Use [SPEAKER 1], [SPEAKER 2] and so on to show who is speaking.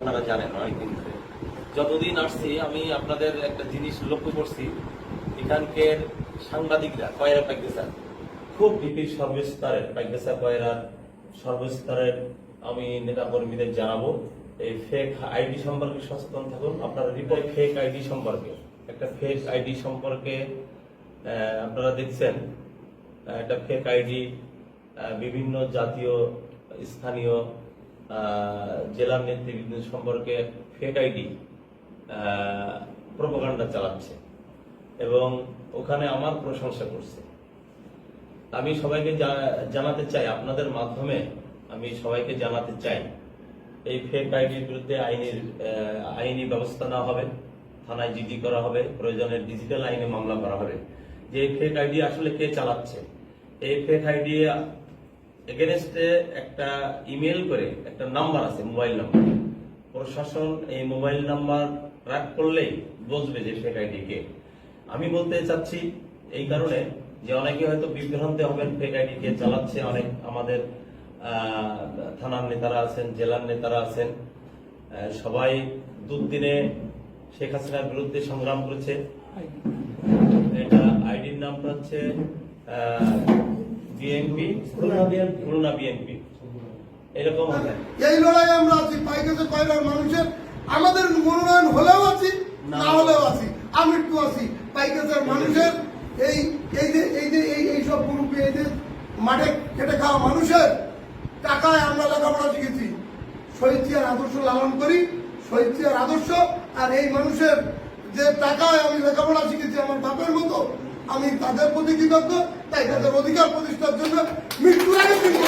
[SPEAKER 1] আপনারা জানেন অনেকদিন ধরে যতদিন আসছি, আমি আপনাদের একটা জিনিস লক্ষ্য করছি। এখানকার সাংবাদিকরা, কয়রা পাইতেছেন খুব ডিপির সর্বস্তরের, পাইতেছা কয়রার সর্বস্তরের আমি নেতা কর্মীদের জানাব। এই ফেক আইডি সম্পর্কে সচেতন থাকুন। আপনারা রিপোর্ট ফেক আইডি সম্পর্কে। একটা ফেক আইডি সম্পর্কে আপনারা দেখছেন একটা ফেক আইডি বিভিন্ন জাতীয়, স্থানীয় জেলার নেতৃবৃন্দ সম্পর্কে ফেক আইডি প্রপাগান্ডা চালাচ্ছে এবং ওখানে আমার প্রশংসা করছে। আমি সবাইকে জানাতে চাই, আপনাদের মাধ্যমে আমি সবাইকে জানাতে চাই, এই ফেক আইডির বিরুদ্ধে আইনের আইনি ব্যবস্থা নেওয়া হবে, থানায় জিডি করা হবে, প্রয়োজনে ডিজিটাল আইনে মামলা করা হবে। যে ফেক আইডি আসলে কে চালাচ্ছে? এই ফেক আইডি এগেনস্টে একটা ইমেল করে একটা নাম্বার আছে মোবাইল নাম্বার প্রশাসন এই মোবাইল নাম্বার ট্র্যাক করলেই বুঝবে যে ফেক আইডি কে। আমি বলতে চাচ্ছি এই কারণে যে অনেকে হয়তো বিভ্রান্তি হবেন ফেক আইডি কে চালাচ্ছে অনেক আমাদের থানার নেতারা আছেন জেলার নেতারা আছেন। সবাই দুদিনে শেখ হাসিনার বিরুদ্ধে সংগ্রাম করেছে। এটা আইডির নামটা হচ্ছে বিএনপি খুলনা বিএনপি এরকম
[SPEAKER 2] এই লড়াই আমরা আছি পাইকাছে পাইলার মানুষের আমাদের মনোনয়ন হলেও আছি
[SPEAKER 1] না।
[SPEAKER 2] হলেও আছি আমি একটু আছি। পাইকাছের মানুষের এই এই যে এই যে এই এই সব গ্রুপে এই যে মাঠে খেটে খাওয়া মানুষের টাকায় আমরা লেখাপড়া শিখেছি। শহীদিয়ার আদর্শ লালন করি শহীদিয়ার আদর্শ আর এই মানুষের যে টাকায় আমি লেখাপড়া শিখেছি আমার বাপের মতো আমি তাদের প্রতি কৃতজ্ঞ তাই তাদের অধিকার প্রতিষ্ঠার জন্য মৃত্যুর আগে